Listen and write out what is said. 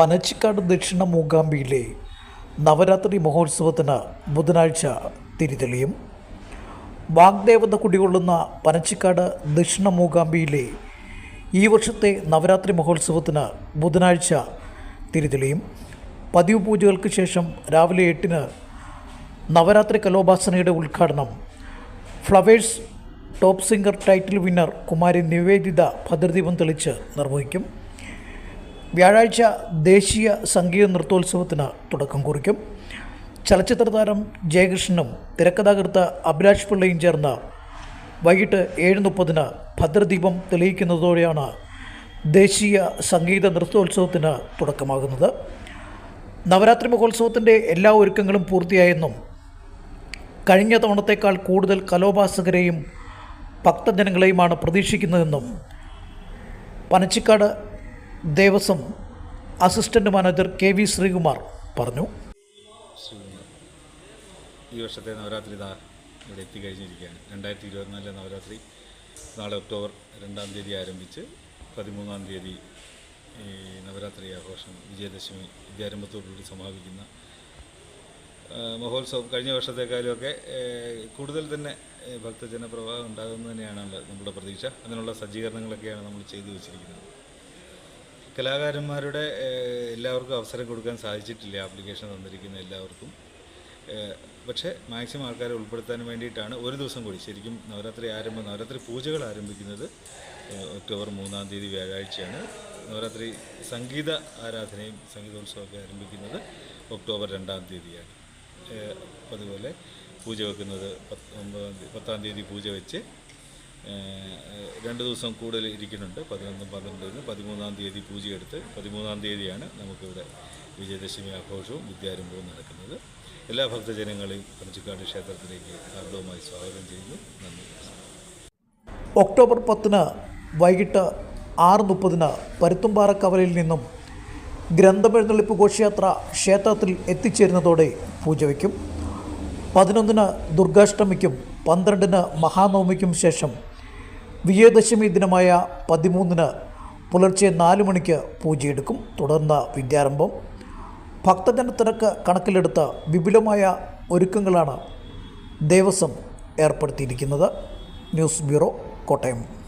പനച്ചിക്കാട് ദക്ഷിണ മൂകാംബിയിലെ നവരാത്രി മഹോത്സവത്തിന് ബുധനാഴ്ച തിരിതെളിയും. വാഗ്ദേവത കുടികൊള്ളുന്ന പനച്ചിക്കാട് ദക്ഷിണ മൂകാംബിയിലെ ഈ വർഷത്തെ നവരാത്രി മഹോത്സവത്തിന് ബുധനാഴ്ച തിരിതെളിയും. പതിവ് പൂജകൾക്ക് ശേഷം രാവിലെ എട്ടിന് നവരാത്രി കലോപാസനയുടെ ഉദ്ഘാടനം. Flowers top singer title winner Kumari Nivedita ഭദ്രദീപം തെളിച്ച് നിർവഹിക്കും. വ്യാഴാഴ്ച ദേശീയ സംഗീത നൃത്തോത്സവത്തിന് തുടക്കം കുറിക്കും. ചലച്ചിത്ര താരം ജയകൃഷ്ണനും തിരക്കഥാകൃത്ത് അഭിലാഷ് പിള്ളയും ചേർന്ന് വൈകിട്ട് ഏഴ് മുപ്പതിന് ഭദ്രദീപം തെളിയിക്കുന്നതോടെയാണ് ദേശീയ സംഗീത നൃത്തോത്സവത്തിന് തുടക്കമാകുന്നത്. നവരാത്രി മഹോത്സവത്തിന്റെ എല്ലാ ഒരുക്കങ്ങളും പൂർത്തിയായെന്നും കഴിഞ്ഞ തവണത്തേക്കാൾ കൂടുതൽ കലോപാസകരെയും ഭക്തജനങ്ങളെയുമാണ് പ്രതീക്ഷിക്കുന്നതെന്നും Panachikkad Devaswom assistant manager K V Sreekumar പറഞ്ഞു. ഈ വർഷത്തെ നവരാത്രി ഇതാ ഇവിടെ എത്തിക്കഴിഞ്ഞിരിക്കുകയാണ്. രണ്ടായിരത്തി ഇരുപത്തിനാലിലെ നവരാത്രി നാളെ ഒക്ടോബർ രണ്ടാം തീയതി ആരംഭിച്ച് പതിമൂന്നാം തീയതി ഈ നവരാത്രി ആഘോഷം വിജയദശമി വിദ്യാരംഭത്തോടുകൂടി സമാപിക്കുന്ന മഹോത്സവം കഴിഞ്ഞ വർഷത്തെക്കാളുമൊക്കെ കൂടുതൽ തന്നെ ഭക്തജനപ്രവാഹം ഉണ്ടാകുമെന്ന് തന്നെയാണ് നമ്മുടെ പ്രതീക്ഷ. അതിനുള്ള സജ്ജീകരണങ്ങളൊക്കെയാണ് നമ്മൾ ചെയ്തു വച്ചിരിക്കുന്നത്. കലാകാരന്മാരുടെ എല്ലാവർക്കും അവസരം കൊടുക്കാൻ സാധിച്ചിട്ടില്ല ആപ്ലിക്കേഷൻ തന്നിരിക്കുന്ന എല്ലാവർക്കും. പക്ഷേ മാക്സിമം ആൾക്കാരെ ഉൾപ്പെടുത്താൻ വേണ്ടിയിട്ടാണ് ഒരു ദിവസം കൂടി ശരിക്കും നവരാത്രി ആരംഭം നവരാത്രി പൂജകൾ ആരംഭിക്കുന്നത് ഒക്ടോബർ മൂന്നാം തീയതി വ്യാഴാഴ്ചയാണ്. നവരാത്രി സംഗീത ആരാധനയും സംഗീതോത്സവമൊക്കെ ആരംഭിക്കുന്നത് ഒക്ടോബർ രണ്ടാം തീയതിയാണ്. അതുപോലെ പൂജ വെക്കുന്നത് പത്ത് ഒമ്പതാം തീയതി പത്താം തീയതി പൂജ വെച്ച് രണ്ട് ദിവസം കൂടുതൽ ഇരിക്കുന്നുണ്ട്. പതിനൊന്നും പന്ത്രണ്ടിന് പതിമൂന്നാം തീയതി പൂജയെടുത്ത് പതിമൂന്നാം തീയതിയാണ് നമുക്കിവിടെ വിജയദശമി ആഘോഷവും വിദ്യാരംഭവും നടക്കുന്നത്. എല്ലാ ഭക്തജനങ്ങളെയും പനച്ചിക്കാട് ക്ഷേത്രത്തിലേക്ക് ഹാർദവുമായി സ്വാഗതം ചെയ്യുന്നു. നന്ദി. ഒക്ടോബർ പത്തിന് വൈകിട്ട് ആറ് മുപ്പതിന് പരുത്തുംപാറ കവലയിൽ നിന്നും ഗ്രന്ഥമെഴുന്നള്ളിപ്പ് ഘോഷയാത്ര ക്ഷേത്രത്തിൽ എത്തിച്ചേരുന്നതോടെ പൂജ വയ്ക്കും. പതിനൊന്നിന് ദുർഗാഷ്ടമിക്കും പന്ത്രണ്ടിന് മഹാനവമിക്കും ശേഷം വിജയദശമി ദിനമായ പതിമൂന്നിന് പുലർച്ചെ നാല് മണിക്ക് പൂജയെടുക്കും. തുടർന്ന് വിദ്യാരംഭം. ഭക്തജന തിരക്ക് കണക്കിലെടുത്ത് വിപുലമായ ഒരുക്കങ്ങളാണ് ദേവസ്വം ഏർപ്പെടുത്തിയിരിക്കുന്നത്. News bureau Kottayam.